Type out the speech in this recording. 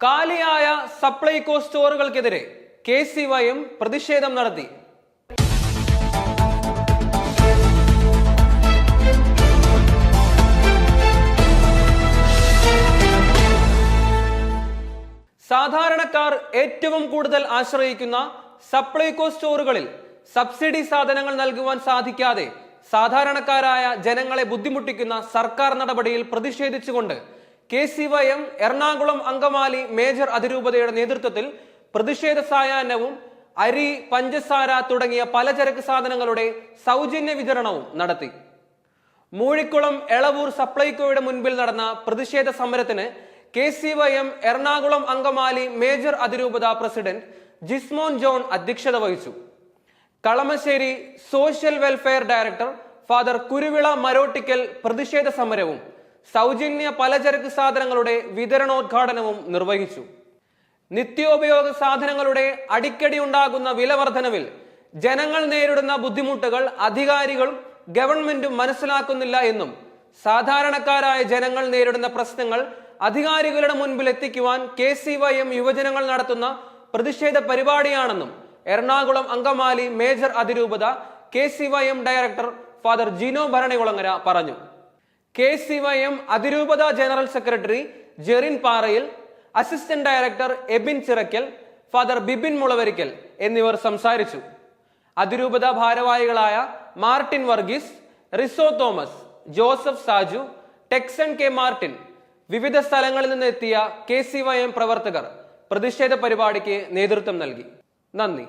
കാലിയായ സപ്ലൈകോ സ്റ്റോറുകൾക്കെതിരെ K C വൈയും പ്രതിഷേധം നടത്തി. സാധാരണക്കാർ ഏറ്റവും കൂടുതൽ ആശ്രയിക്കുന്ന സപ്ലൈകോ സ്റ്റോറുകളിൽ സബ്സിഡി സാധനങ്ങൾ നൽകുവാൻ സാധിക്കാതെ സാധാരണക്കാരായ ജനങ്ങളെ ബുദ്ധിമുട്ടിക്കുന്ന സർക്കാർ നടപടിയിൽ പ്രതിഷേധിച്ചുകൊണ്ട് K C Y M Ernakulam Angamaly major അതിരൂപതയുടെ നേതൃത്വത്തിൽ പ്രതിഷേധ സായാഹ്നവും അരി പഞ്ചസാര തുടങ്ങിയ പലചരക്ക് സാധനങ്ങളുടെ സൗജന്യ വിതരണവും നടത്തി. മൂഴിക്കുളം എളവൂർ സപ്ലൈകോയുടെ മുൻപിൽ നടന്ന പ്രതിഷേധ സമരത്തിന് K C Y M Ernakulam Angamaly major അതിരൂപത പ്രസിഡന്റ് ജിസ്മോൻ ജോൺ അധ്യക്ഷത വഹിച്ചു. Kalamassery social welfare director father Kuruvila Marottickal പ്രതിഷേധ സമരവും സൗജന്യ പലചരക്ക് സാധനങ്ങളുടെ വിതരണോദ്ഘാടനവും നിർവഹിച്ചു. നിത്യോപയോഗ സാധനങ്ങളുടെ അടിക്കടി ഉണ്ടാകുന്ന വില വർധനവിൽ ജനങ്ങൾ നേരിടുന്ന ബുദ്ധിമുട്ടുകൾ അധികാരികളും ഗവൺമെന്റും മനസ്സിലാക്കുന്നില്ല എന്നും സാധാരണക്കാരായ ജനങ്ങൾ നേരിടുന്ന പ്രശ്നങ്ങൾ അധികാരികളുടെ മുൻപിൽ എത്തിക്കുവാൻ കെ സി വൈ എം യുവജനങ്ങൾ നടത്തുന്ന പ്രതിഷേധ പരിപാടിയാണെന്നും എറണാകുളം അങ്കമാലി മേജർ അതിരൂപത K C Y M director father Jino Bharanikulangara പറഞ്ഞു. കെ സി വൈ എം അതിരൂപത general secretary Jerin Parayil assistant director Ebin Chirackal father Bibin Mulavarickal എന്നിവർ സംസാരിച്ചു. അതിരൂപത ഭാരവാഹികളായ Martin Varghese റിസോ Thomas Joseph Saju Texon K Martin വിവിധ സ്ഥലങ്ങളിൽ നിന്ന് എത്തിയ കെ സി വൈ എം പ്രവർത്തകർ പ്രതിഷേധ പരിപാടിക്ക് നേതൃത്വം നൽകി. നന്ദി.